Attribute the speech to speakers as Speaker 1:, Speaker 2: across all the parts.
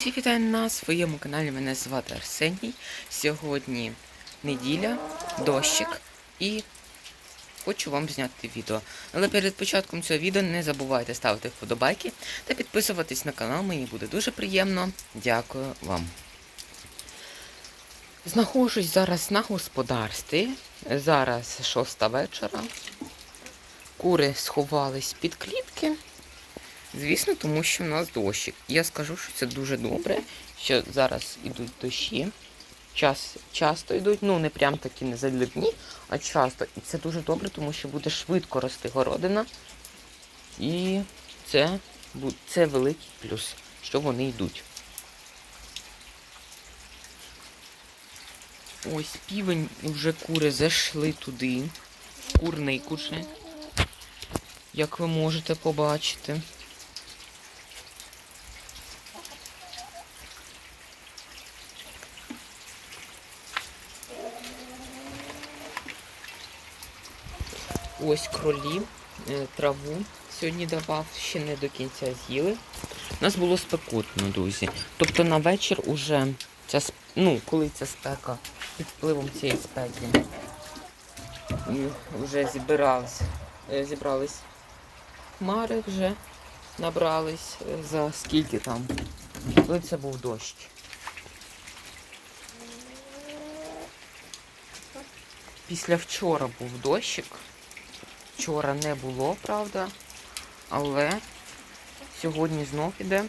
Speaker 1: Всі вітаю на своєму каналі. Мене звати Арсеній. Сьогодні неділя, дощик і хочу вам зняти відео. Але перед початком цього відео не забувайте ставити вподобайки та підписуватись на канал. Мені буде дуже приємно. Дякую вам. Знаходжусь зараз на господарстві. Зараз шоста вечора. Кури сховались під клітки. Звісно, тому що в нас дощик. Я скажу, що це дуже добре, що зараз йдуть дощі. Час, часто йдуть, ну не прям такі не заливні, а часто. І це дуже добре, тому що буде швидко рости городина. І це, це великий плюс, що вони йдуть. Ось півень вже кури зайшли туди. в Курний кушень. Як ви можете побачити. Ось кролі, е, траву сьогодні давав, ще не до кінця з'їли. У нас було спекотно, друзі. Тобто на вечір уже ця, ну, коли ця спека під впливом цієї спеки вже зібрались, е, зібрались хмари вже набрались е, за скільки там, коли це був дощ. Після вчора був дощик. Вчора не було, правда, але сьогодні знов іде.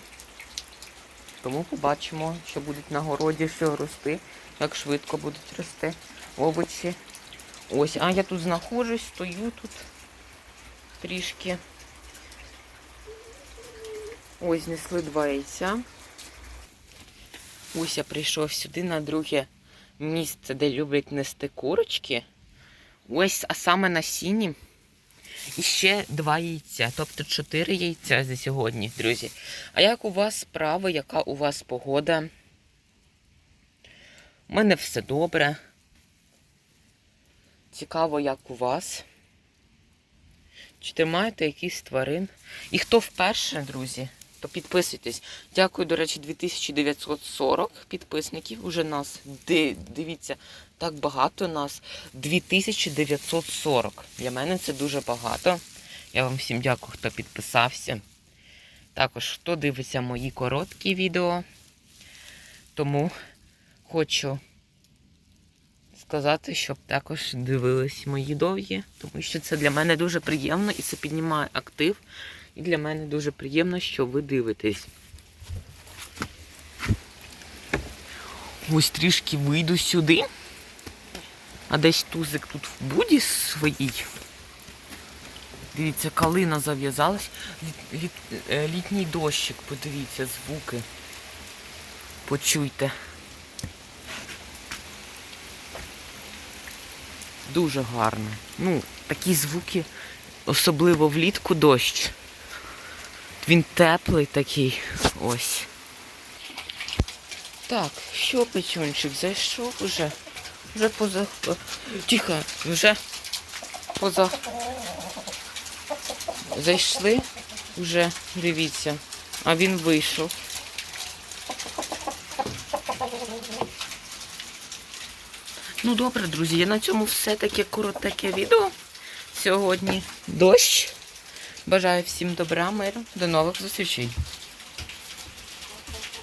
Speaker 1: Тому побачимо, що будуть на городі, що рости, як швидко будуть рости овочі. Ось, а я тут знаходжусь, стою тут трішки. Ось знесли два яйця. Ось я прийшов сюди на друге місце, де люблять нести курочки. Ось, а саме на сіні. І ще два яйця, тобто чотири яйця за сьогодні, друзі. А як у вас справи, яка у вас погода? У мене все добре. Цікаво, як у вас. Чи тримаєте якісь тварин? І хто вперше, друзі, то підписуйтесь. Дякую, до речі, 2940 підписників. Уже нас, дивіться, так багато нас. 2940. Для мене це дуже багато. Я вам всім дякую, хто підписався. Також, хто дивиться мої короткі відео. Тому хочу сказати, щоб також дивились мої довгі, тому що це для мене дуже приємно і це піднімає актив. І для мене дуже приємно, що ви дивитесь. Ось трішки вийду сюди. А десь тузик тут в буді своїй. Дивіться, калина зав'язалась. Літ, літ, е, літній дощик, подивіться, звуки. Почуйте. Дуже гарно. Ну, такі звуки, особливо влітку дощ. Він теплий такий. Ось. Так, що печончик зайшов уже? Вже поза. Тихо, вже поза. Зайшли, вже, дивіться, а він вийшов. Ну добре, друзі, на цьому все таке коротке відео. Сьогодні дощ. Бажаю всім добра, миру. До нових зустрічей.